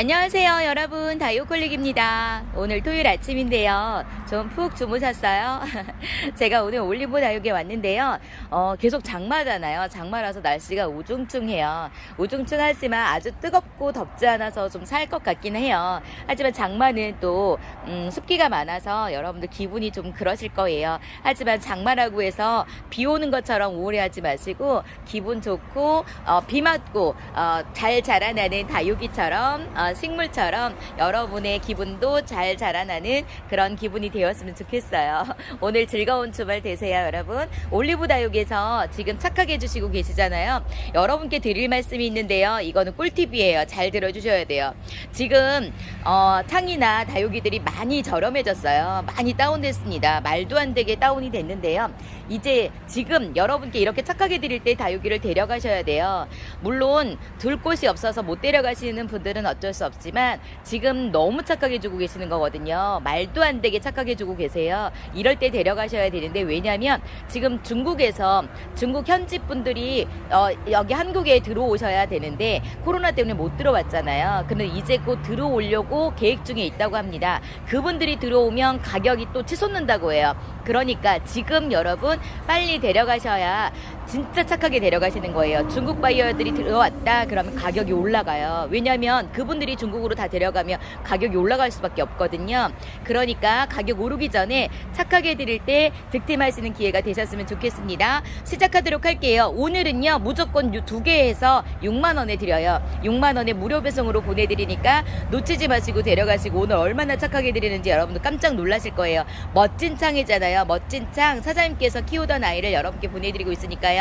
안녕하세요 여러분. 다이오콜릭입니다. 오늘 토요일 아침인데요 좀 푹 주무셨어요? 제가 오늘 올리브 다육에 왔는데요. 어, 계속 장마잖아요. 장마라서 날씨가 우중충해요. 우중충하지만 아주 뜨겁고 덥지 않아서 좀 살 것 같긴 해요. 하지만 장마는 또 음, 습기가 많아서 여러분들 기분이 좀 그러실 거예요. 하지만 장마라고 해서 비 오는 것처럼 우울해하지 마시고 기분 좋고 어, 비 맞고 어, 잘 자라나는 다육이처럼 어, 식물처럼 여러분의 기분도 잘 자라나는 그런 기분이 되 었으면 좋겠어요. 오늘 즐거운 주말 되세요, 여러분. 올리브 다육에서 지금 착하게 해주시고 계시잖아요. 여러분께 드릴 말씀이 있는데요. 이거는 꿀팁이에요. 잘 들어주셔야 돼요. 지금 어, 창이나 다육이들이 많이 저렴해졌어요. 많이 다운됐습니다. 말도 안 되게 다운이 됐는데요. 이제 지금 여러분께 이렇게 착하게 드릴 때 다육이를 데려가셔야 돼요. 물론 둘 곳이 없어서 못 데려가시는 분들은 어쩔 수 없지만 지금 너무 착하게 주고 계시는 거거든요. 말도 안 되게 착하게 주고 계세요. 이럴 때 데려가셔야 되는데 왜냐면 지금 중국에서 중국 현지 분들이 어, 여기 한국에 들어오셔야 되는데 코로나 때문에 못 들어왔잖아요. 근데 이제 곧 들어오려고 계획 중에 있다고 합니다. 그분들이 들어오면 가격이 또 치솟는다고 해요. 그러니까 지금 여러분 빨리 데려가셔야 진짜 착하게 데려가시는 거예요. 중국 바이어들이 들어왔다 그러면 가격이 올라가요. 왜냐하면 그분들이 중국으로 다 데려가면 가격이 올라갈 수밖에 없거든요. 그러니까 가격 오르기 전에 착하게 드릴 때 득템하시는 기회가 되셨으면 좋겠습니다. 시작하도록 할게요. 오늘은요 무조건 두 개에서 6만 원에 드려요. 6만 원에 무료 배송으로 보내드리니까 놓치지 마시고 데려가시고 오늘 얼마나 착하게 드리는지 여러분들 깜짝 놀라실 거예요. 멋진 창이잖아요. 멋진 창 사장님께서 키우던 아이를 여러분께 보내드리고 있으니까요.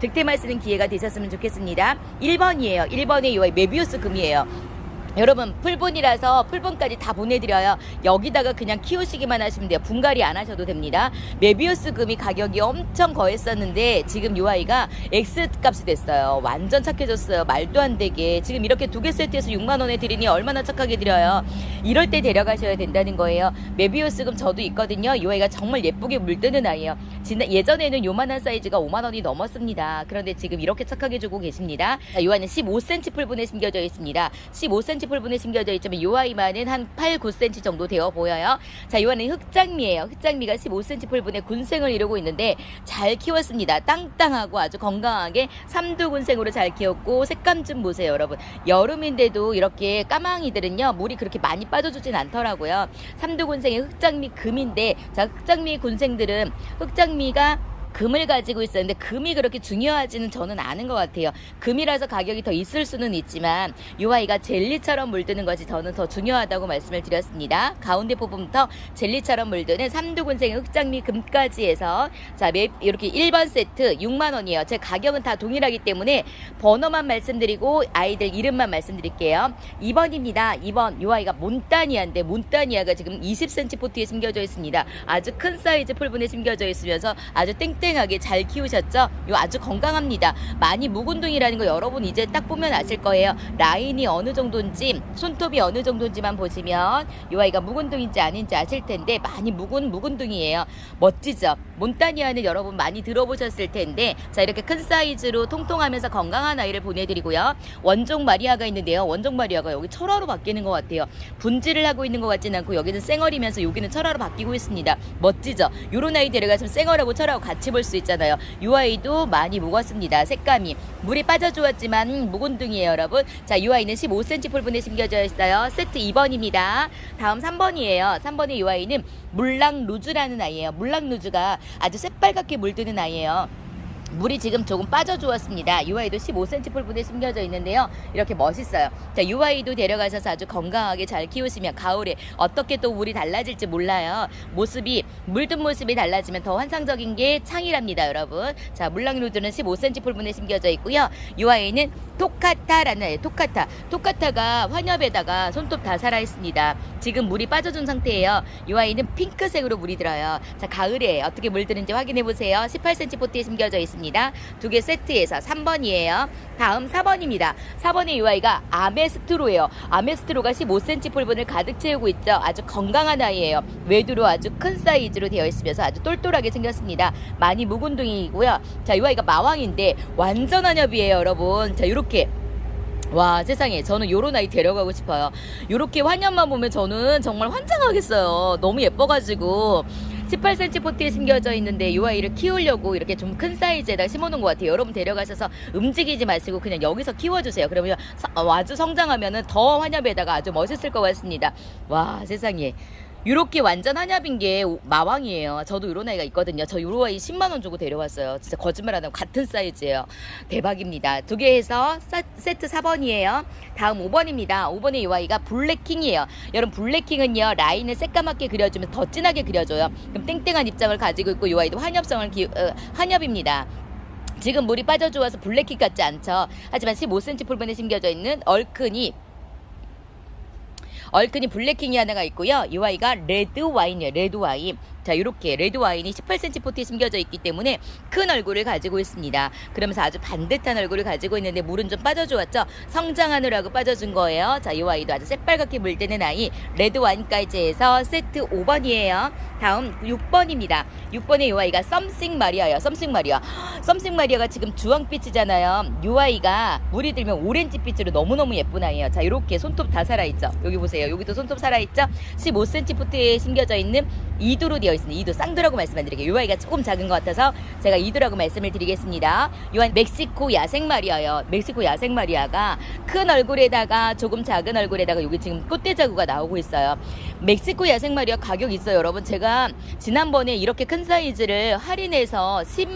득템하시는 기회가 되셨으면 좋겠습니다. 1번이에요. 1번의 이 메비우스 금이에요. 여러분 풀분이라서 풀분까지 다 보내드려요. 여기다가 그냥 키우시기만 하시면 돼요. 분갈이 안 하셔도 됩니다. 메비우스 금이 가격이 엄청 거했었는데 지금 요 아이가 X 값이 됐어요. 완전 착해졌어요. 말도 안 되게 지금 이렇게 두 개 세트에서 6만 원에 드리니 얼마나 착하게 드려요. 이럴 때 데려가셔야 된다는 거예요. 메비우스 금 저도 있거든요. 요 아이가 정말 예쁘게 물드는 아이예요. 지난 예전에는 요만한 사이즈가 5만 원이 넘었습니다. 그런데 지금 이렇게 착하게 주고 계십니다. 자, 요 아이는 15cm 풀분에 심겨져 있습니다. 15cm 풀분에 심겨져 있지만 요 아이만은 한 8, 9cm 정도 되어 보여요. 자, 요 아이는 흑장미예요. 흑장미가 15cm 풀분에 군생을 이루고 있는데 잘 키웠습니다. 땅땅하고 아주 건강하게 삼두군생으로 잘 키웠고 색감 좀 보세요, 여러분. 여름인데도 이렇게 까망이들은요 물이 그렇게 많이 빠져주진 않더라고요. 삼두군생의 흑장미 금인데 자 흑장미 군생들은 흑장미가 금을 가지고 있었는데 금이 그렇게 중요하지는 저는 않은 것 같아요. 금이라서 가격이 더 있을 수는 있지만 이 아이가 젤리처럼 물드는 것이 저는 더 중요하다고 말씀을 드렸습니다. 가운데 부분부터 젤리처럼 물드는 삼두군생의 흑장미 금까지 해서 자 매- 이렇게 1번 세트 6만 원이에요. 제 가격은 다 동일하기 때문에 번호만 말씀드리고 아이들 이름만 말씀드릴게요. 2번입니다. 2번 이 아이가 몬타니아인데 몬타니아가 지금 20cm 포트에 심겨져 있습니다. 아주 큰 사이즈 풀분에 심겨져 있으면서 아주 땡땡 하게 잘 키우셨죠? 요 아주 건강합니다. 많이 묵은둥이라는 거 여러분 이제 딱 보면 아실 거예요. 라인이 어느 정도인지 손톱이 어느 정도인지만 보시면 요 아이가 묵은둥인지 아닌지 아실 텐데 많이 묵은 묵은둥이에요. 멋지죠? 몬타니아는 여러분 많이 들어보셨을 텐데 자 이렇게 큰 사이즈로 통통하면서 건강한 아이를 보내드리고요. 원종 마리아가 있는데요. 원종 마리아가 여기 철화로 바뀌는 것 같아요. 분질을 하고 있는 것 같지는 않고 여기는 쌩얼이면서 여기는 철화로 바뀌고 있습니다. 멋지죠? 요런 아이 데려가시면 쌩얼하고 철하고 같이 볼 수 있잖아요. 요 아이도 많이 묵었습니다. 색감이 물이 빠져주었지만 묵은둥이에요, 여러분. 자, 요 아이는 15cm 풀분에 심겨져 있어요. 세트 2번입니다. 다음 3번이에요. 3번의 요 아이는 물랑 루즈라는 아이예요. 물랑 루즈가 아주 새빨갛게 물드는 아이예요. 물이 지금 조금 빠져주었습니다. 이 아이도 15cm 풀분에 심겨져 있는데요. 이렇게 멋있어요. 자, 이 아이도 데려가셔서 아주 건강하게 잘 키우시면 가을에 어떻게 또 물이 달라질지 몰라요. 모습이 물든 모습이 달라지면 더 환상적인 게 창이랍니다, 여러분. 자, 물랑루드는 15cm 풀분에 심겨져 있고요. 이 아이는 토카타라는 아이, 토카타. 토카타가 환엽에다가 손톱 다 살아 있습니다. 지금 물이 빠져준 상태예요. 이 아이는 핑크색으로 물이 들어요. 자, 가을에 어떻게 물드는지 확인해 보세요. 18cm 포트에 심겨져 있습니다. 두 개 세트에서 3번이에요. 다음 4번입니다. 4번의 이 아이가 아메스트로예요. 아메스트로가 15cm 풀분을 가득 채우고 있죠. 아주 건강한 아이예요. 외두로 아주 큰 사이즈로 되어 있으면서 아주 똘똘하게 생겼습니다. 많이 묵은둥이고요. 자, 이 아이가 마왕인데 완전 한엽이에요, 여러분. 자, 이렇게 와 세상에 저는 요런 아이 데려가고 싶어요 요렇게 환엽만 보면 저는 정말 환장하겠어요 너무 예뻐가지고 18cm 포트에 심겨져 있는데 이 아이를 키우려고 이렇게 좀 큰 사이즈에다 심어놓은 것 같아요. 여러분 데려가셔서 움직이지 마시고 그냥 여기서 키워주세요. 그러면 서- 어, 아주 성장하면 은 더 환엽에다가 아주 멋있을 것 같습니다. 와 세상에 요렇게 완전 한엽인 게 오- 마왕이에요. 저도 요런 아이가 있거든요. 저 요런 아이 10만 원 주고 데려왔어요. 진짜 거짓말 안 하고 같은 사이즈예요. 대박입니다. 두 개 해서 사- 세트 4번이에요. 다음 5번입니다. 5번의 이 아이가 블랙킹이에요. 여러분 블랙킹은요 라인을 새까맣게 그려주면 더 진하게 그려줘요. 그럼 땡땡한 입장을 가지고 있고 이 아이도 한엽성을 기, 어, 한엽입니다. 지금 물이 빠져 좋아서 블랙킹 같지 않죠. 하지만 15cm 풀분에 심겨져 있는 얼큰이 얼큰이 블랙킹이 하나가 있고요. 이 아이가 레드 와인이에요. 레드 와인. 자, 이렇게 레드 와인이 18cm 포트에 심겨져 있기 때문에 큰 얼굴을 가지고 있습니다. 그러면서 아주 반듯한 얼굴을 가지고 있는데 물은 좀 빠져주었죠. 성장하느라고 빠져준 거예요. 자, 이 아이도 아주 새빨갛게 물드는 아이 레드 와인까지 해서 세트 5번이에요. 다음 6번입니다. 6번의 이 아이가 썸씽 마리아예요. 썸씽 마리아. 썸씽 마리아가 지금 주황빛이잖아요. 이 아이가 물이 들면 오렌지빛으로 너무너무 예쁜 아이예요. 자, 이렇게 손톱 다 살아있죠. 여기 보세요. 여기도 손톱 살아있죠. 15cm 포트에 심겨져 있는 이두로 되어 있습니다. 이두 쌍두라고 말씀 안 드릴게요. 이 아이가 조금 작은 것 같아서 제가 이두라고 말씀을 드리겠습니다. 이 아이 멕시코 야생 마리아예요. 멕시코 야생 마리아가 큰 얼굴에다가 조금 작은 얼굴에다가 여기 지금 꽃대 자구가 나오고 있어요. 멕시코 야생 마리아 가격 있어요, 여러분. 제가 지난번에 이렇게 큰 사이즈를 할인해서 10,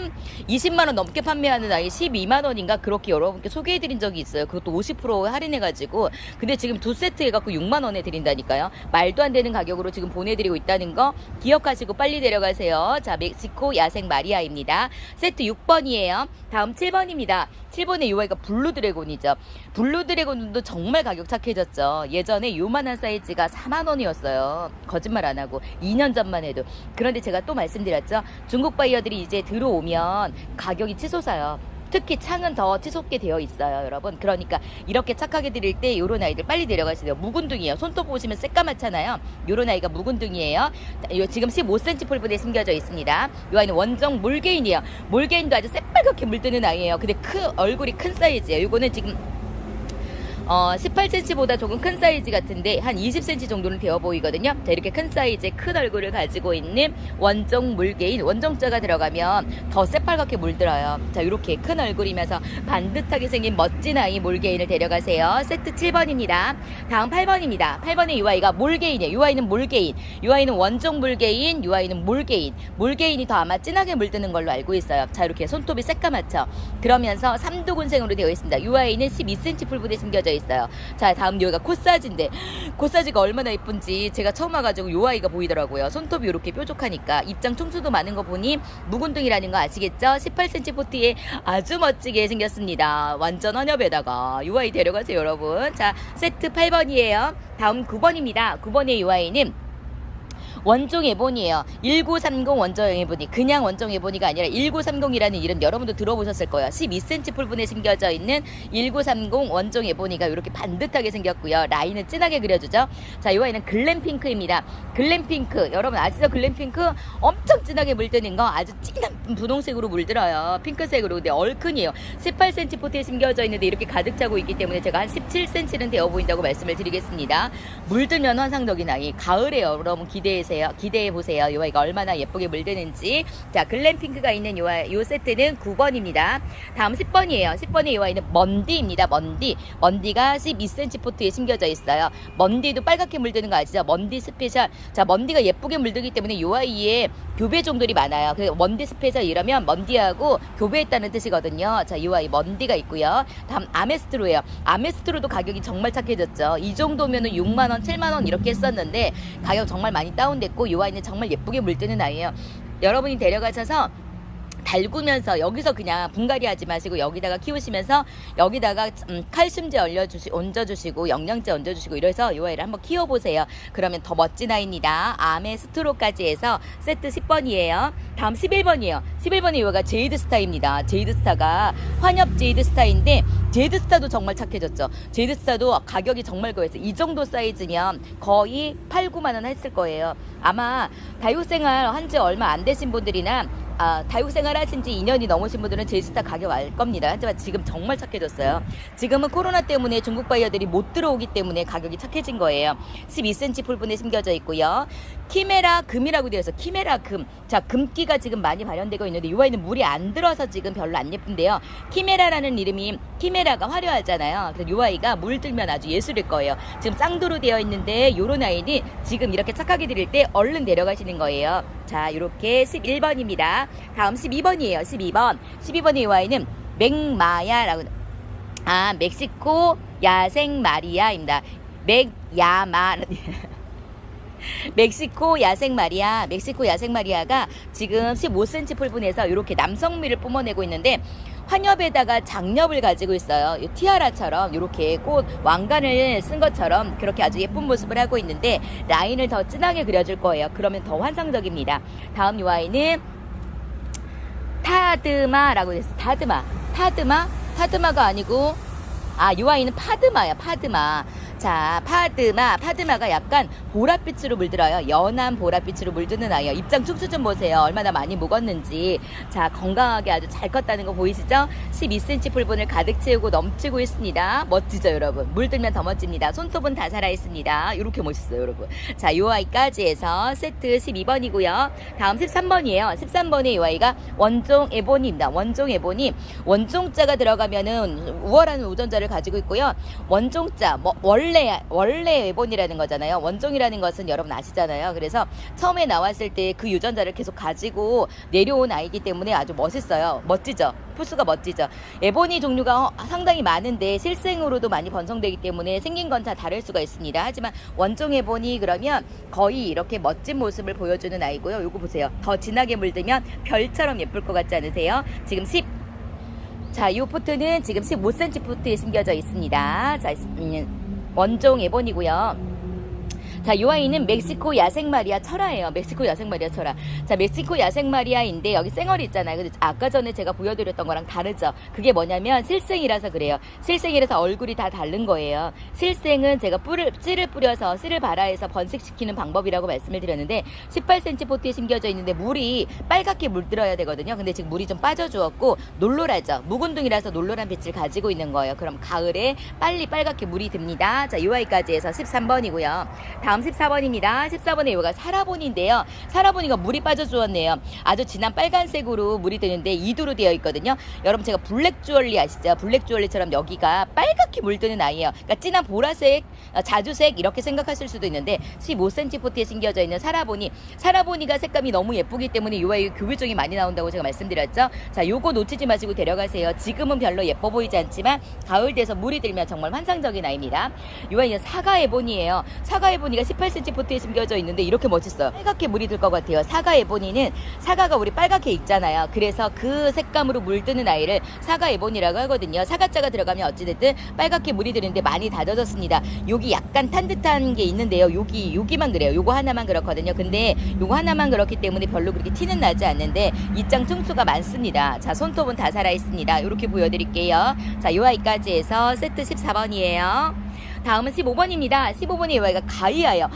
20만 원 넘게 판매하는 아이 12만 원인가 그렇게 여러분께 소개해드린 적이 있어요. 그것도 50% 할인해가지고. 근데 지금 두 세트 해갖고 6만 원에 드린다니까요. 말도 안 되는 가격으로 지금 보내드리고 있다는 거 기억하시고 빨리 데려가세요. 자, 멕시코 야생 마리아입니다. 세트 6번이에요. 다음 7번입니다. 7번의 요 아이가 블루 드래곤이죠. 블루 드래곤도 정말 가격 착해졌죠. 예전에 요만한 사이즈가 4만 원이었어요. 거짓말 안 하고 2년 전만 해도. 그런데 제가 또 말씀드렸죠. 중국 바이어들이 이제 들어오면 가격이 치솟아요. 특히 창은 더 치솟게 되어 있어요, 여러분. 그러니까 이렇게 착하게 드릴 때 요런 아이들 빨리 데려가시세요. 묵은둥이에요. 손톱 보시면 새까맣잖아요. 요런 아이가 묵은둥이에요. 요 지금 15cm 폴분에 심겨져 있습니다. 요 아이는 원정 몰개인이에요. 몰개인도 아주 새빨갛게 물드는 아이예요. 근데 크 얼굴이 큰 사이즈예요. 요거는 지금 어, 18cm보다 조금 큰 사이즈 같은데 한 20cm 정도는 되어 보이거든요. 자, 이렇게 큰 사이즈의 큰 얼굴을 가지고 있는 원정 물개인 원정자가 들어가면 더 새빨갛게 물들어요. 자, 이렇게 큰 얼굴이면서 반듯하게 생긴 멋진 아이 몰개인을 데려가세요. 세트 7번입니다. 다음 8번입니다. 8번의 이 아이가 몰개인이에요. 이 아이는 몰개인. 이 아이는 원정 물개인, 이 아이는 몰개인. 몰개인이 더 아마 진하게 물드는 걸로 알고 있어요. 자, 이렇게 손톱이 새까맣죠. 그러면서 삼두군생으로 되어 있습니다. 이 아이는 12cm 풀분에 심겨져 있어요. 자, 다음 여기가 코사지인데 코사지가 얼마나 예쁜지 제가 처음 와가지고 요 아이가 보이더라고요. 손톱이 이렇게 뾰족하니까 입장 총수도 많은 거 보니 묵은둥이라는 거 아시겠죠? 18cm 포트에 아주 멋지게 생겼습니다. 완전 헌엽에다가 요 아이 데려가세요, 여러분. 자, 세트 8번이에요. 다음 9번입니다. 9번의 요 아이는 원종 에보니예요. 1930 원종 에보니. 그냥 원종 에보니가 아니라 1930이라는 이름 여러분도 들어보셨을 거예요. 12cm 풀분에 심겨져 있는 1930 원종 에보니가 이렇게 반듯하게 생겼고요. 라인은 진하게 그려주죠. 자, 이 아이는 글램핑크입니다. 글램핑크. 여러분 아시죠? 글램핑크 엄청 진하게 물드는 거 아주 진한 분홍색으로 물들어요. 핑크색으로. 근데 얼큰이에요. 18cm 포트에 심겨져 있는데 이렇게 가득 차고 있기 때문에 제가 한 17cm는 되어 보인다고 말씀을 드리겠습니다. 물들면 환상적인 아이. 가을에요. 여러분 기대해 세요. 기대해 보세요. 이 아이가 얼마나 예쁘게 물드는지. 자, 글램핑크가 있는 요, 아이- 요 세트는 9번입니다. 다음 10번이에요. 10번의 이 아이는 먼디입니다. 먼디. 먼디가 12cm 포트에 심겨져 있어요. 먼디도 빨갛게 물드는 거 아시죠? 먼디 스페셜. 자, 먼디가 예쁘게 물들기 때문에 요 아이에 교배 종들이 많아요. 그래서 먼디 스페셜 이러면 먼디하고 교배했다는 뜻이거든요. 자, 이 아이 먼디가 있고요. 다음 아메스트로예요. 아메스트로도 가격이 정말 착해졌죠. 이 정도면은 6만 원, 7만 원 이렇게 했었는데 가격 정말 많이 다운 됐고 이 아이는 정말 예쁘게 물드는 아이예요. 여러분이 데려가셔서 달구면서 여기서 그냥 분갈이 하지 마시고 여기다가 키우시면서 여기다가 음, 칼슘제 얹어주시, 얹어주시고 영양제 얹어주시고 이래서 이 아이를 한번 키워보세요. 그러면 더 멋진 아이입니다. 암의 스트로까지 해서 세트 10번이에요. 다음 11번이에요. 11번의 이거가 제이드 스타입니다. 제이드 스타가 환엽 제이드 스타인데 제이드 스타도 정말 착해졌죠. 제이드 스타도 가격이 정말 고해서 이 정도 사이즈면 거의 8, 9만 원 했을 거예요. 아마 다육생활 한 지 얼마 안 되신 분들이나 아, 다육 생활 하신 지 2년이 넘으신 분들은 제이스타 가격 알 겁니다. 하지만 지금 정말 착해졌어요. 지금은 코로나 때문에 중국 바이어들이 못 들어오기 때문에 가격이 착해진 거예요. 12cm 풀분에 심겨져 있고요. 키메라 금이라고 되어 있어. 키메라 금. 자, 금기가 지금 많이 발현되고 있는데 이 아이는 물이 안 들어서 지금 별로 안 예쁜데요. 키메라라는 이름이 키메라가 화려하잖아요. 그래서 이 아이가 물 들면 아주 예술일 거예요. 지금 쌍도로 되어 있는데 요런 아이는 지금 이렇게 착하게 드릴 때 얼른 데려가시는 거예요. 자, 요렇게 11번입니다. 다음 12번이에요. 12번. 12번의 이 아이는 맥마야라고 아, 멕시코 야생 마리아입니다. 맥야마 멕시코 야생 마리아, 멕시코 야생 마리아가 지금 15cm 풀분에서 이렇게 남성미를 뿜어내고 있는데 환엽에다가 장엽을 가지고 있어요. 이 티아라처럼 이렇게 꽃 왕관을 쓴 것처럼 그렇게 아주 예쁜 모습을 하고 있는데 라인을 더 진하게 그려줄 거예요. 그러면 더 환상적입니다. 다음 이 아이는 타드마라고 됐어. 타드마, 타드마, 타드마가 아니고 아, 이 아이는 파드마야, 파드마. 자, 파드마, 파드마가 약간 보랏빛으로 물들어요. 연한 보랏빛으로 물드는 아이요. 입장 축수 좀 보세요. 얼마나 많이 먹었는지. 자, 건강하게 아주 잘 컸다는 거 보이시죠? 12cm 풀분을 가득 채우고 넘치고 있습니다. 멋지죠, 여러분? 물들면 더 멋집니다. 손톱은 다 살아있습니다. 이렇게 멋있어요, 여러분. 자, 요 아이까지 해서 세트 12번이고요. 다음 13번이에요. 13번의 이 아이가 원종 에보니입니다. 원종 에보니. 원종자가 들어가면은 우월한 우전자를 가지고 있고요. 원종자, 뭐, 원래, 원래 에본이라는 거잖아요. 원종이라는 것은 여러분 아시잖아요. 그래서 처음에 나왔을 때 그 유전자를 계속 가지고 내려온 아이기 때문에 아주 멋있어요. 멋지죠? 푸스가 멋지죠? 에보니 종류가 어- 상당히 많은데 실생으로도 많이 번성되기 때문에 생긴 건 다 다를 수가 있습니다. 하지만 원종 에보니 그러면 거의 이렇게 멋진 모습을 보여주는 아이고요. 요거 보세요. 더 진하게 물들면 별처럼 예쁠 것 같지 않으세요? 지금 10 자, 이 포트는 지금 15cm 포트에 심겨져 있습니다. 자, 음, 원종 에본이고요. 자, 이 아이는 멕시코 야생 마리아 철화예요. 멕시코 야생 마리아 철화. 자, 멕시코 야생 마리아인데 여기 쌩얼이 있잖아요. 근데 아까 전에 제가 보여드렸던 거랑 다르죠. 그게 뭐냐면 실생이라서 그래요. 실생이라서 얼굴이 다 다른 거예요. 실생은 제가 뿔을 찌를 뿌려서 씨를 발아해서 번식시키는 방법이라고 말씀을 드렸는데 18cm 포트에 심겨져 있는데 물이 빨갛게 물들어야 되거든요. 근데 지금 물이 좀 빠져주었고 놀놀하죠. 묵은둥이라서 놀놀한 빛을 가지고 있는 거예요. 그럼 가을에 빨리 빨갛게 물이 듭니다. 자, 이 아이까지 해서 13번이고요. 다음 14번입니다. 14번의 요가 사라보니인데요. 사라보니가 물이 빠져주었네요. 아주 진한 빨간색으로 물이 드는데 이두로 되어 있거든요. 여러분 제가 블랙 주얼리 아시죠? 블랙 주얼리처럼 여기가 빨갛게 물드는 아이예요. 그러니까 진한 보라색, 어, 자주색 이렇게 생각하실 수도 있는데 15cm 포트에 심겨져 있는 사라보니 사라보니가 색감이 너무 예쁘기 때문에 요 아이 교배종이 많이 나온다고 제가 말씀드렸죠. 자, 요거 놓치지 마시고 데려가세요. 지금은 별로 예뻐 보이지 않지만 가을 돼서 물이 들면 정말 환상적인 아이입니다. 요 아이는 사과 에보니예요. 사과 에 보니가 18cm 포트에 심겨져 있는데 이렇게 멋있어요. 빨갛게 물이 들 것 같아요. 사과 에보니는 사과가 우리 빨갛게 익잖아요. 그래서 그 색감으로 물드는 아이를 사과 에보니라고 하거든요. 사과자가 들어가면 어찌됐든 빨갛게 물이 드는데 많이 다져졌습니다. 여기 약간 탄 듯한 게 있는데요. 여기 여기만 그래요. 요거 하나만 그렇거든요. 근데 요거 하나만 그렇기 때문에 별로 그렇게 티는 나지 않는데 입장 층수가 많습니다. 자, 손톱은 다 살아 있습니다. 이렇게 보여드릴게요. 자, 요 아이까지 해서 세트 14번이에요. 다음은 15번입니다. 15번의 이 아이가 가이아예요.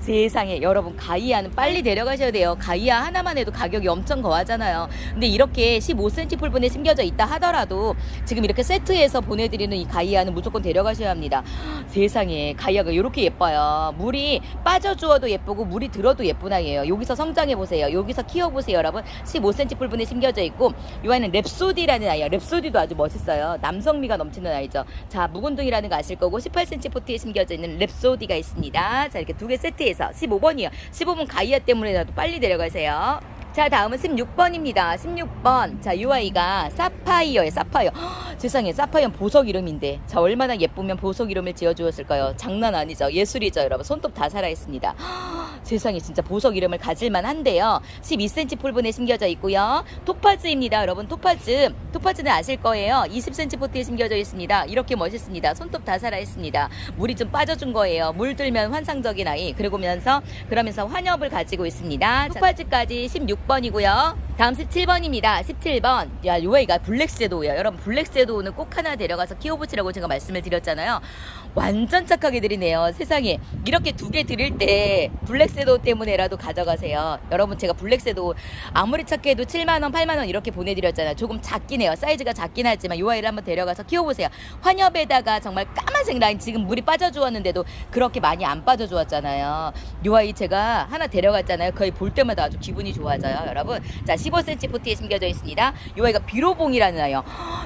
세상에 여러분 가이아는 빨리 데려가셔야 돼요. 가이아 하나만 해도 가격이 엄청 거하잖아요. 근데 이렇게 15cm 풀분에 심겨져 있다 하더라도 지금 이렇게 세트에서 보내드리는 이 가이아는 무조건 데려가셔야 합니다. 세상에 가이아가 이렇게 예뻐요. 물이 빠져주어도 예쁘고 물이 들어도 예쁜 아이예요. 여기서 성장해 보세요. 여기서 키워 보세요, 여러분. 15cm 풀분에 심겨져 있고 이 아이는 랩소디라는 아이야. 랩소디도 아주 멋있어요. 남성미가 넘치는 아이죠. 자 묵은둥이라는 거 아실 거고 18cm 포트에 심겨져 있는 랩소디가 있습니다. 자 이렇게 두 개 세트 해서 15번이요. 15번 가이아 때문에라도 빨리 데려가세요. 자 다음은 16번입니다. 16번 자 유아이가 사파이어예요. 사파이어 헉, 세상에 사파이어는 보석 이름인데 자 얼마나 예쁘면 보석 이름을 지어주었을까요? 장난 아니죠. 예술이죠 여러분. 손톱 다 살아있습니다. 헉, 세상에 진짜 보석 이름을 가질만 한데요. 12cm 풀분에 심겨져 있고요. 토파즈입니다. 여러분 토파즈 토파즈는 아실 거예요. 20cm 포트에 심겨져 있습니다. 이렇게 멋있습니다. 손톱 다 살아있습니다. 물이 좀 빠져준 거예요. 물 들면 환상적인 아이. 그러면서 그러면서 환엽을 가지고 있습니다. 토파즈까지 16 번이고요. 다음 17번입니다. 17번. 야, 요 아이가 블랙세도우야. 여러분, 블랙세도우는 꼭 하나 데려가서 키워보시라고 제가 말씀을 드렸잖아요. 완전 착하게 드리네요. 세상에. 이렇게 두 개 드릴 때 블랙세도우 때문에라도 가져가세요. 여러분, 제가 블랙세도우 아무리 착해 해도 7만 원, 8만 원 이렇게 보내드렸잖아요. 조금 작긴 해요. 사이즈가 작긴 하지만 요 아이를 한번 데려가서 키워보세요. 환엽에다가 정말 까만색 라인 지금 물이 빠져주었는데도 그렇게 많이 안 빠져주었잖아요. 요 아이 제가 하나 데려갔잖아요. 거의 볼 때마다 아주 기분이 좋아져요. 여러분. 자, 15cm 포트에 심겨져 있습니다. 요 아이가 비로봉이라는 아이요.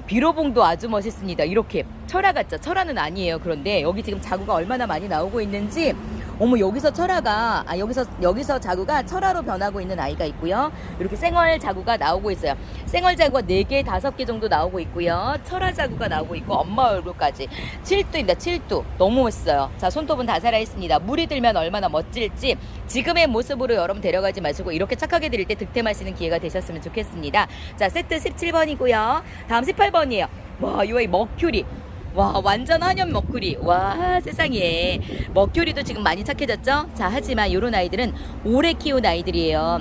비로봉도 아주 멋있습니다. 이렇게 철화 같죠? 철화는 아니에요. 그런데 여기 지금 자구가 얼마나 많이 나오고 있는지 어머 여기서 철화가 아 여기서 여기서 자구가 철화로 변하고 있는 아이가 있고요. 이렇게 생얼 자구가 나오고 있어요. 생얼 자구가 4개, 5개 정도 나오고 있고요. 철화 자구가 나오고 있고 엄마 얼굴까지 7두입니다. 7두. 너무 멋있어요. 자, 손톱은 다 살아 있습니다. 물이 들면 얼마나 멋질지 지금의 모습으로 여러분 데려가지 마시고 이렇게 착하게 드릴 때 득템하시는 기회가 되셨으면 좋겠습니다. 자, 세트 17번이고요. 다음 18번이에요. 와, 이 아이 머큐리. 와 완전 한연 머큐리. 와 세상에. 머큐리도 지금 많이 착해졌죠? 자 하지만 요런 아이들은 오래 키운 아이들이에요.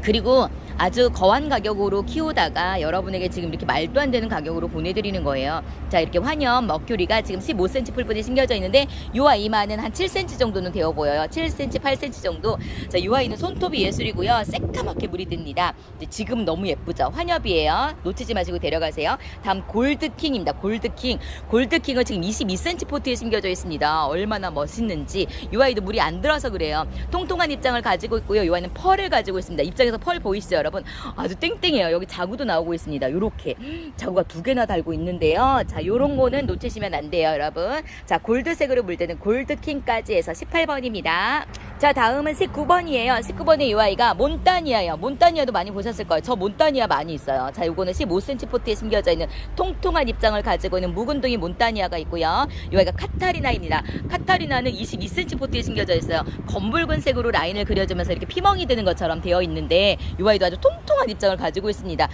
그리고 아주 거한 가격으로 키우다가 여러분에게 지금 이렇게 말도 안 되는 가격으로 보내드리는 거예요. 자, 이렇게 환연 머큐리가 지금 15cm 풀분이 심겨져 있는데 요 아이만은 한 7cm 정도는 되어 보여요. 7cm, 8cm 정도. 자, 요 아이는 손톱이 예술이고요. 새까맣게 물이 듭니다. 지금 너무 예쁘죠? 환엽이에요. 놓치지 마시고 데려가세요. 다음 골드킹입니다. 골드킹. 골드킹은 지금 22cm 포트에 심겨져 있습니다. 얼마나 멋있는지. 요 아이도 물이 안 들어서 그래요. 통통한 입장을 가지고 있고요. 요 아이는 펄을 가지고 있습니다. 입장에서 펄 보이시죠? 아주 땡땡해요. 여기 자구도 나오고 있습니다. 요렇게. 자구가 두 개나 달고 있는데요. 자, 요런 거는 놓치시면 안 돼요, 여러분. 자, 골드색으로 물드는 골드킹까지 해서 18번입니다. 자, 다음은 19번이에요. 19번의 이 아이가 몬타니아예요. 몬타니아도 많이 보셨을 거예요. 저 몬타니아 많이 있어요. 자, 요거는 15cm 포트에 심겨져 있는 통통한 입장을 가지고 있는 묵은둥이 몬타니아가 있고요. 이 아이가 카타리나입니다. 카타리나는 22cm 포트에 심겨져 있어요. 검붉은색으로 라인을 그려주면서 이렇게 피멍이 드는 것처럼 되어 있는데 이 아이도 아주 통통한 입장을 가지고 있습니다.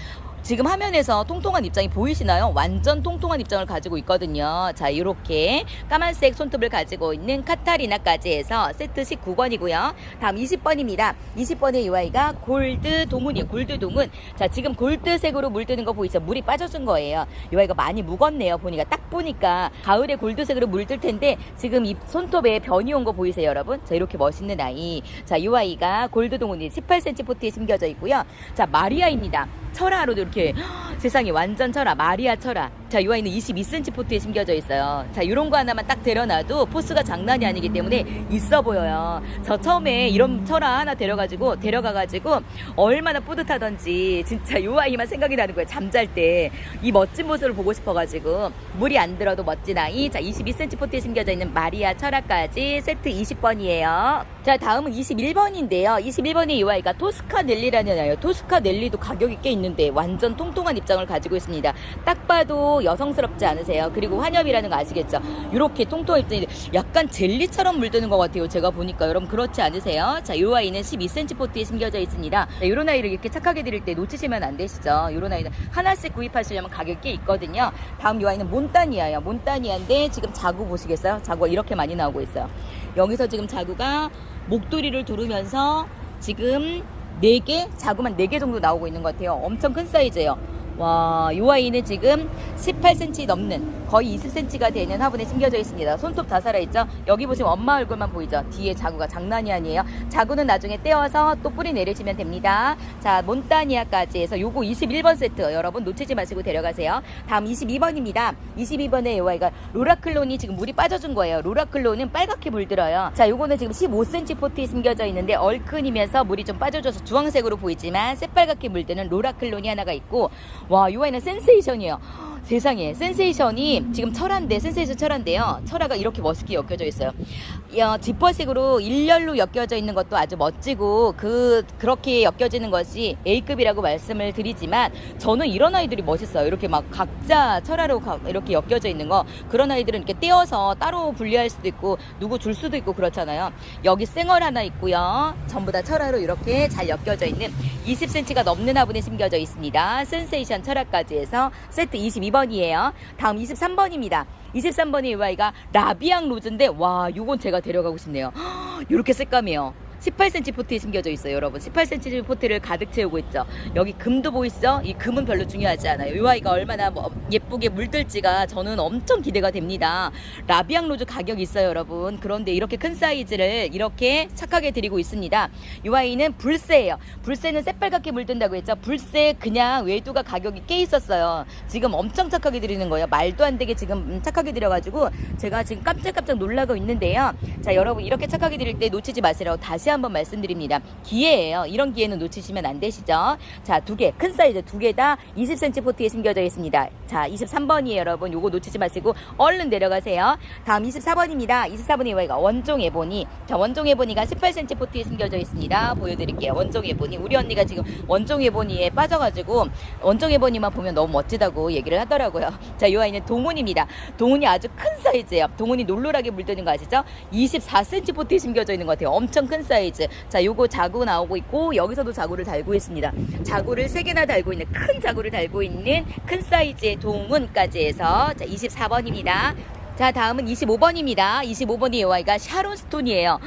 지금 화면에서 통통한 입장이 보이시나요? 완전 통통한 입장을 가지고 있거든요. 자, 이렇게 까만색 손톱을 가지고 있는 카타리나까지 해서 세트 19번이고요. 다음 20번입니다. 20번의 이 아이가 골드 동훈이에요. 골드 동훈. 자, 지금 골드색으로 물드는 거 보이죠? 물이 빠져준 거예요. 이 아이가 많이 묵었네요. 보니까 딱 보니까 가을에 골드색으로 물들 텐데 지금 이 손톱에 변이 온 거 보이세요, 여러분? 자, 이렇게 멋있는 아이. 자, 이 아이가 골드 동훈이 18cm 포트에 심겨져 있고요. 자, 마리아입니다. 철화로도 이렇게 세상에 완전 철화 마리아 철화 자이 아이는 22cm 포트에 심겨져 있어요. 자 이런 거 하나만 딱 데려놔도 포스가 장난이 아니기 때문에 있어 보여요. 저 처음에 이런 철화 하나 데려가지고 데려가가지고 얼마나 뿌듯하던지 진짜 이 아이만 생각이 나는 거예요 잠잘 때. 이 멋진 모습을 보고 싶어가지고 물이 안 들어도 멋진 아이. 자 22cm 포트에 심겨져 있는 마리아 철화까지 세트 20번이에요. 자 다음은 21번인데요. 21번의 이 아이가 토스카 넬리라는 아이예요. 토스카 넬리도 가격이 꽤 있는데 완전 통통한 입장을 가지고 있습니다. 딱 봐도 여성스럽지 않으세요? 그리고 환엽이라는 거 아시겠죠? 이렇게 통통한 입장이 약간 젤리처럼 물드는 것 같아요. 제가 보니까 여러분 그렇지 않으세요? 자, 이 아이는 12cm 포트에 심겨져 있습니다. 자, 이런 아이를 이렇게 착하게 드릴 때 놓치시면 안 되시죠? 이런 아이는 하나씩 구입하시려면 가격이 꽤 있거든요. 다음 이 아이는 몬타니아예요. 몬타니아인데 지금 자구 보시겠어요? 자구가 이렇게 많이 나오고 있어요. 여기서 지금 자구가 목도리를 두르면서 지금 4개, 자구만 4개 정도 나오고 있는 것 같아요. 엄청 큰 사이즈예요. 와, 이 아이는 지금 18cm 넘는 거의 20cm가 되는 화분에 심겨져 있습니다. 손톱 다 살아있죠? 여기 보시면 엄마 얼굴만 보이죠? 뒤에 자구가 장난이 아니에요. 자구는 나중에 떼어서 또 뿌리 내리시면 됩니다. 자, 몬타니아까지 해서 요거 21번 세트 여러분 놓치지 마시고 데려가세요. 다음 22번입니다. 22번에 이 아이가 로라클론이 지금 물이 빠져준 거예요. 로라클론은 빨갛게 물들어요. 자, 요거는 지금 15cm 포트에 심겨져 있는데 얼큰이면서 물이 좀 빠져줘서 주황색으로 보이지만 새빨갛게 물드는 로라클론이 하나가 있고 와, 이 아이는 센세이션이에요. 세상에 센세이션이 지금 철화인데 센세이션 철화인데요. 철화가 이렇게 멋있게 엮여져 있어요. 어, 지퍼식으로 일렬로 엮여져 있는 것도 아주 멋지고 그 그렇게 엮여지는 것이 A급이라고 말씀을 드리지만 저는 이런 아이들이 멋있어요. 이렇게 막 각자 철화로 가- 이렇게 엮여져 있는 거 그런 아이들은 이렇게 떼어서 따로 분리할 수도 있고 누구 줄 수도 있고 그렇잖아요. 여기 쌩얼 하나 있고요. 전부 다 철화로 이렇게 잘 엮여져 있는 20cm가 넘는 화분에 심겨져 있습니다. 센세이션 철화까지 해서 세트 22번 이에요. 다음 23번입니다. 23번의 이 아이가 라비앙 로즈인데 와, 요건 제가 데려가고 싶네요. 이렇게 색감이에요. 18cm 포트에 심겨져 있어요, 여러분. 18cm 포트를 가득 채우고 있죠. 여기 금도 보이시죠? 이 금은 별로 중요하지 않아요. 이 아이가 얼마나 뭐 예쁘게 물들지가 저는 엄청 기대가 됩니다. 라비앙 로즈 가격이 있어요, 여러분. 그런데 이렇게 큰 사이즈를 이렇게 착하게 드리고 있습니다. 이 아이는 불새예요. 불새는 새빨갛게 물든다고 했죠. 불새 그냥 외두가 가격이 꽤 있었어요. 지금 엄청 착하게 드리는 거예요. 말도 안 되게 지금 음, 착하게 드려가지고 제가 지금 깜짝깜짝 놀라고 있는데요. 자, 여러분 이렇게 착하게 드릴 때 놓치지 마시라고 다시 한번 말씀드립니다. 기회예요. 이런 기회는 놓치시면 안 되시죠. 자, 두 개, 큰 사이즈 두 개 다 20cm 포트에 심겨져 있습니다. 자, 23번이에요, 여러분. 요거 놓치지 마시고 얼른 내려가세요. 다음 24번입니다. 24번의 이와이가 원종 에보니. 자, 원종 에보니가 18cm 포트에 심겨져 있습니다. 보여드릴게요. 원종 에보니. 우리 언니가 지금 원종 에보니에 빠져가지고 원종 에보니만 보면 너무 멋지다고 얘기를 하더라고요. 자, 이 아이는 동훈입니다. 동훈이 아주 큰 사이즈예요. 동훈이 놀놀하게 물드는 거 아시죠? 24cm 포트에 심겨져 있는 것 같아요. 엄청 큰 사이즈. 자, 요거 자구 나오고 있고 여기서도 자구를 달고 있습니다. 자구를 세 개나 달고 있는 큰 자구를 달고 있는 큰 사이즈의 동훈까지 해서 자, 24번입니다. 자, 다음은 25번입니다. 25번이 이 아이가 샤론 스톤이에요.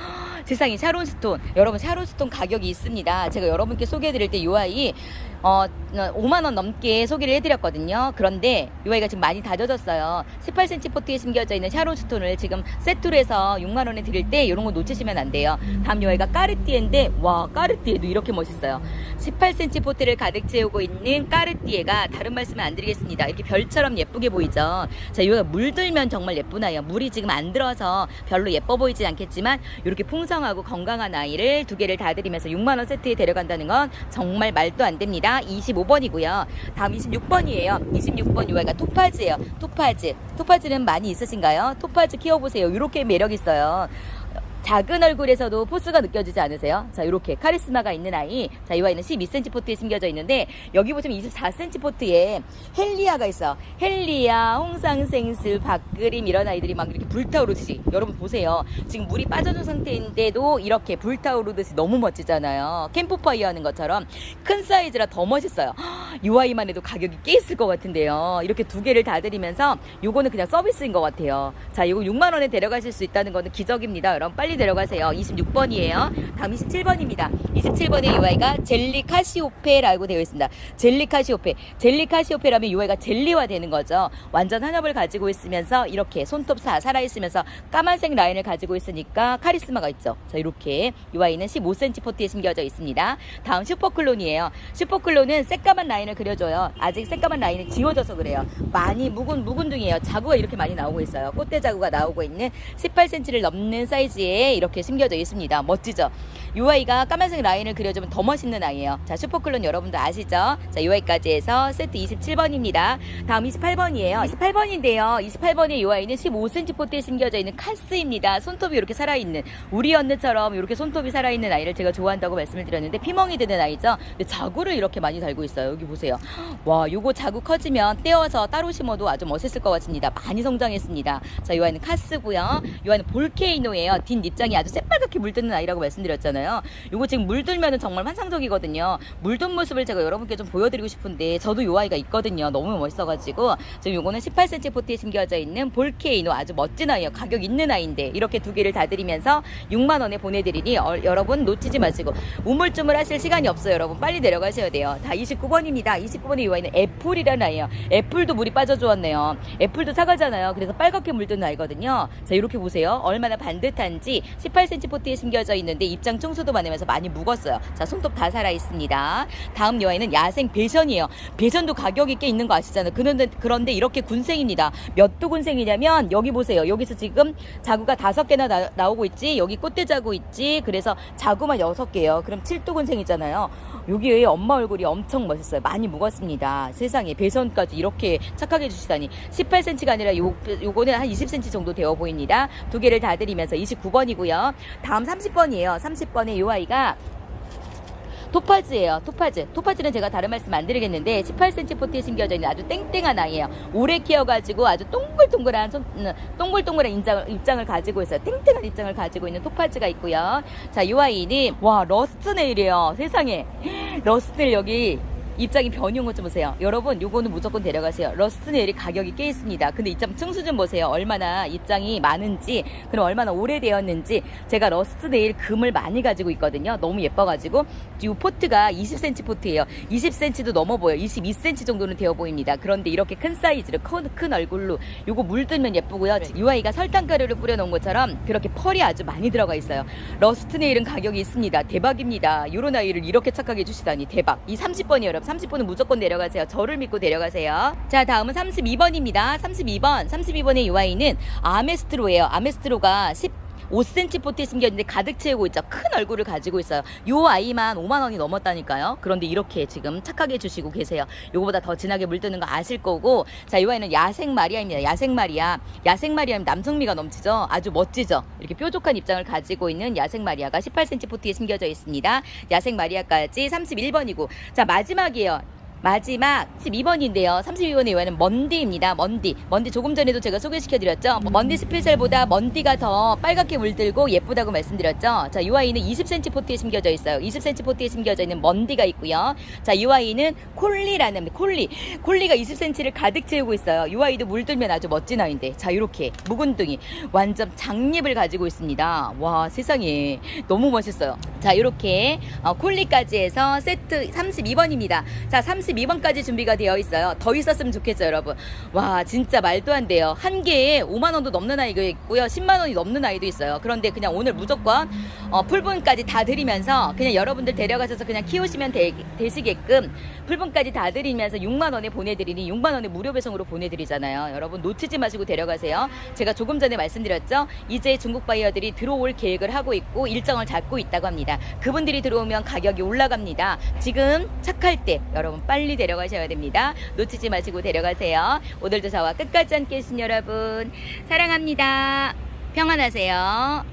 세상에 샤론 스톤. 여러분 샤론 스톤 가격이 있습니다. 제가 여러분께 소개해 드릴 때 이 아이 어, 5만 원 넘게 소개를 해드렸거든요. 그런데 이 아이가 지금 많이 다져졌어요. 18cm 포트에 심겨져 있는 샤론 스톤을 지금 세트로 해서 6만 원에 드릴 때 이런 거 놓치시면 안 돼요. 다음 이 아이가 까르띠에인데 와 까르띠에도 이렇게 멋있어요. 18cm 포트를 가득 채우고 있는 까르띠에가 다른 말씀은 안 드리겠습니다. 이렇게 별처럼 예쁘게 보이죠. 자, 이거 물들면 정말 아이예요. 물이 지금 안 들어서 별로 예뻐 보이진 않겠지만 이렇게 풍성 하고 건강한 아이를 두 개를 다 드리면서 6만 원 세트에 데려간다는 건 정말 말도 안 됩니다. 25번이고요. 다음 26번이에요. 26번 이 아이가 토파즈예요. 토파즈. 토파즈는 많이 있으신가요? 토파즈 키워보세요. 이렇게 매력 있어요. 작은 얼굴에서도 포스가 느껴지지 않으세요? 자, 이렇게 카리스마가 있는 아이. 자, 이 아이는 12cm 포트에 심겨져 있는데 여기 보시면 24cm 포트에 헬리아가 있어. 헬리아, 홍상생슬, 박그림 이런 아이들이 막 이렇게 불타오르듯이 여러분 보세요. 지금 물이 빠져준 상태인데도 이렇게 불타오르듯이 너무 멋지잖아요. 캠프파이어 하는 것처럼 큰 사이즈라 더 멋있어요. 이 아이만 해도 가격이 꽤 있을 것 같은데요. 이렇게 두 개를 다 드리면서 요거는 그냥 서비스인 것 같아요. 자, 이거 6만 원에 데려가실 수 있다는 거는 기적입니다. 여러분 빨리 내려가세요. 26번이에요. 다음 27번입니다. 27번의 UI가 젤리 카시오페라고 되어 있습니다. 젤리 카시오페. 젤리 카시오페라면 UI가 젤리화 되는 거죠. 완전 한엽을 가지고 있으면서 이렇게 손톱 사, 살아있으면서 까만색 라인을 가지고 있으니까 카리스마가 있죠. 자, 이렇게 UI는 15cm 포트에 심겨져 있습니다. 다음 슈퍼클론이에요. 슈퍼클론은 새까만 라인을 그려줘요. 아직 새까만 라인이 지워져서 그래요. 많이 묵은, 묵은 중이에요. 자구가 이렇게 많이 나오고 있어요. 꽃대 자구가 나오고 있는 18cm를 넘는 사이즈 에 이렇게 심겨져 있습니다. 멋지죠? UI가 까만색 라인을 그려주면 더 멋있는 아이예요. 자, 슈퍼클론 여러분들 아시죠? 자, UI까지 해서 세트 27번입니다. 다음 28번이에요. 28번인데요. 28번의 UI는 15cm 포트에 심겨져 있는 카스입니다. 손톱이 이렇게 살아있는 우리 언니처럼 이렇게 손톱이 살아있는 아이를 제가 좋아한다고 말씀을 드렸는데 피멍이 드는 아이죠. 근데 자구를 이렇게 많이 달고 있어요. 여기 보세요. 와, 요거 자구 커지면 떼어서 따로 심어도 아주 멋있을 것 같습니다. 많이 성장했습니다. 자, 이 아이는 카스고요. 이 아이는 볼케이노예요. 뒷 입장이 아주 새빨갛게 물드는 아이라고 말씀드렸잖아요. 요거 지금 물들면은 정말 환상적이거든요. 물든 모습을 제가 여러분께 좀 보여드리고 싶은데 저도 요 아이가 있거든요. 너무 멋있어가지고 지금 요거는 18cm 포트에 심겨져 있는 볼케이노 아주 멋진 아이예요. 가격 있는 아이인데 이렇게 두 개를 다 드리면서 6만 원에 보내드리니 어, 여러분 놓치지 마시고 우물쭈물 하실 시간이 없어요. 여러분 빨리 내려가셔야 돼요. 다 29번입니다. 29번의 이 아이는 애플이라는 아이예요. 애플도 물이 빠져 주었네요. 애플도 사과잖아요. 그래서 빨갛게 물든 아이거든요. 자 이렇게 보세요. 얼마나 반듯한지 18cm 포트에 심겨져 있는데 입장 청소도 많으면서 많이 묵었어요. 자 손톱 다 살아 있습니다. 다음 여아이는 야생 배션이에요. 배션도 가격이 꽤 있는 거 아시잖아요. 그런데 그런데 이렇게 군생입니다. 몇도 군생이냐면 여기 보세요. 여기서 지금 자구가 다섯 개나 나, 나오고 있지. 여기 꽃대 자구 있지. 그래서 자구만 여섯 개예요. 그럼 7도 군생이잖아요. 여기에 엄마 얼굴이 엄청 멋있어요. 많이 묵었습니다. 세상에 배선까지 이렇게 착하게 해주시다니 18cm가 아니라 요, 요거는 한 20cm 정도 되어 보입니다. 두 개를 다 드리면서 29번이고요. 다음 30번이에요. 30번에 요 아이가 토파즈예요. 토파즈. 토파즈는 제가 다른 말씀 안 드리겠는데 18cm 포트에 심겨져 있는 아주 땡땡한 아이예요. 오래 키워가지고 아주 동글동글한 손, 음, 동글동글한 입장을, 입장을 가지고 있어요. 땡땡한 입장을 가지고 있는 토파즈가 있고요. 자, 이 아이는 와 러스트 네일이에요. 세상에 러스트 네일 여기 입장이 변이 온 것 좀 보세요. 여러분, 요거는 무조건 데려가세요. 러스트 네일이 가격이 꽤 있습니다. 근데 입장 층수 좀 보세요. 얼마나 입장이 많은지, 그럼 얼마나 오래되었는지. 제가 러스트 네일 금을 많이 가지고 있거든요. 너무 예뻐가지고. 이 포트가 20cm 포트예요. 20cm도 넘어 보여. 22cm 정도는 되어 보입니다. 그런데 이렇게 큰 사이즈로 큰, 큰 얼굴로 요거 물들면 예쁘고요. UI가 설탕가루를 뿌려놓은 것처럼 그렇게 펄이 아주 많이 들어가 있어요. 러스트 네일은 가격이 있습니다. 대박입니다. 요런 아이를 이렇게 착하게 해주시다니 대박. 이 30번이에요, 여러분. 30번은 무조건 내려가세요. 저를 믿고 데려가세요. 자, 다음은 32번입니다. 32번. 32번의 UI는 아메스트로예요. 아메스트로가 10 5cm 포트에 심겨있는데 가득 채우고 있죠. 큰 얼굴을 가지고 있어요. 요 아이만 5만 원이 넘었다니까요. 그런데 이렇게 지금 착하게 해주시고 계세요. 요거보다 더 진하게 물드는 거 아실 거고. 자, 요 아이는 야생 마리아입니다. 야생 마리아. 야생 마리아는 남성미가 넘치죠. 아주 멋지죠. 이렇게 뾰족한 입장을 가지고 있는 야생 마리아가 18cm 포트에 심겨져 있습니다. 야생 마리아까지 31번이고. 자, 마지막이에요. 마지막 12번인데요. 32번의 요한은 먼디입니다. 먼디. 먼디 조금 전에도 제가 소개시켜드렸죠. 먼디 스페셜보다 먼디가 더 빨갛게 물들고 예쁘다고 말씀드렸죠. 자, 이 아이는 20cm 포트에 심겨져 있어요. 20cm 포트에 심겨져 있는 먼디가 있고요. 자, 이 아이는 콜리라는 콜리. 콜리가 20cm를 가득 채우고 있어요. 이 아이도 물들면 아주 멋진 아이인데. 자, 이렇게 묵은둥이 완전 장립을 가지고 있습니다. 와, 세상에 너무 멋있어요. 자, 이렇게 어, 콜리까지 해서 세트 32번입니다. 자, 32번까지 준비가 되어 있어요. 더 있었으면 좋겠어요, 여러분. 와, 진짜 말도 안 돼요. 한 개에 5만 원도 넘는 아이가 있고요. 10만 원이 넘는 아이도 있어요. 그런데 그냥 오늘 무조건 어, 풀분까지 다 드리면서 그냥 여러분들 데려가셔서 그냥 키우시면 되, 되시게끔 풀분까지 다 드리면서 6만 원에 보내드리니 6만 원에 무료 배송으로 보내드리잖아요. 여러분 놓치지 마시고 데려가세요. 제가 조금 전에 말씀드렸죠. 이제 중국 바이어들이 들어올 계획을 하고 있고 일정을 잡고 있다고 합니다. 그분들이 들어오면 가격이 올라갑니다. 지금 착할 때 여러분 빨리 데려가셔야 됩니다. 놓치지 마시고 데려가세요. 오늘도 저와 끝까지 함께 해주신 여러분 사랑합니다. 평안하세요.